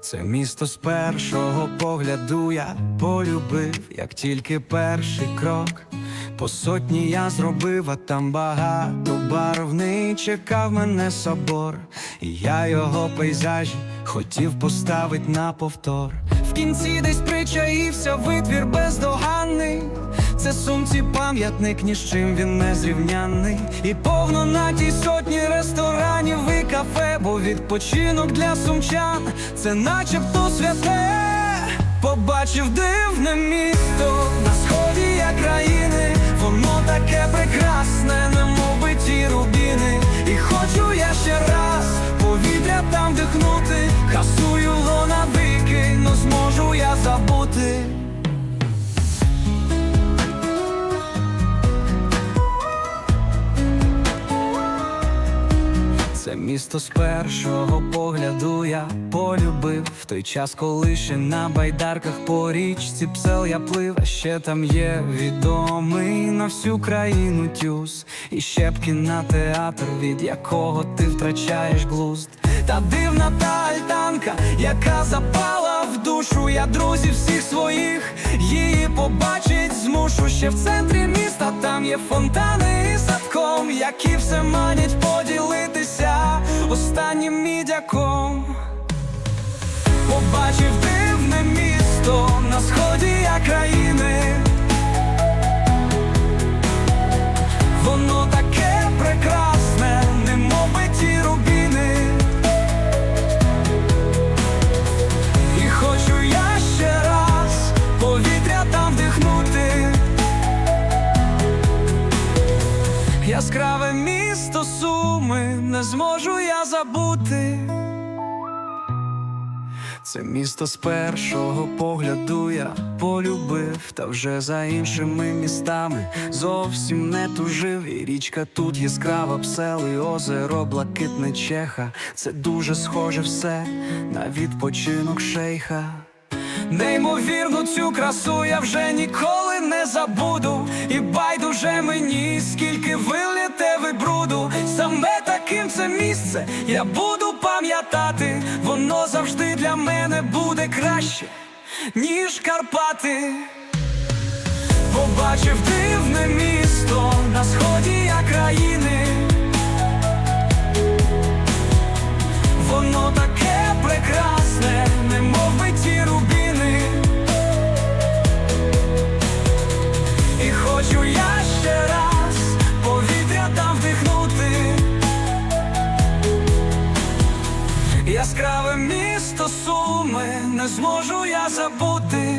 Це місто з першого погляду я полюбив, як тільки перший крок. По сотні я зробив, а там багато барвний чекав мене собор, і я його пейзажі хотів поставить на повтор. В кінці десь причаївся витвір бездоганний. Це сумці пам'ятник, ні з чим він не зрівнянний. І повно на тій сотні кафе, бо відпочинок для сумчан це начебто святе. Побачив дивне місто на сході я країни, воно таке прекрасне, місто з першого погляду я полюбив. В той час, коли ще на байдарках по річці псел я плив, а ще там є відомий на всю країну тюз. І щепки на театр, від якого ти втрачаєш глузд. Та дивна та альтанка, яка запала в душу, я друзів всіх своїх її побачить змушу. Ще в центрі міста. Там є фонтани і садком, які все манять поділитися останнім мідяком. Побачив дивне місто на сході я країни. Яскраве місто суми не зможу я забути. Це місто з першого погляду я полюбив, та вже за іншими містами зовсім не тужив. І річка тут яскрава псели, озеро, блакитне чеха. Це дуже схоже все на відпочинок шейха. Неймовірну цю красу я вже ніколи не забуду, і байдуже мені, скільки виліте ви бруду. Саме таким це місце я буду пам'ятати, воно завжди для мене буде краще, ніж Карпати. Побачив дивне місто на сході Яскраве місто суми не зможу я забути.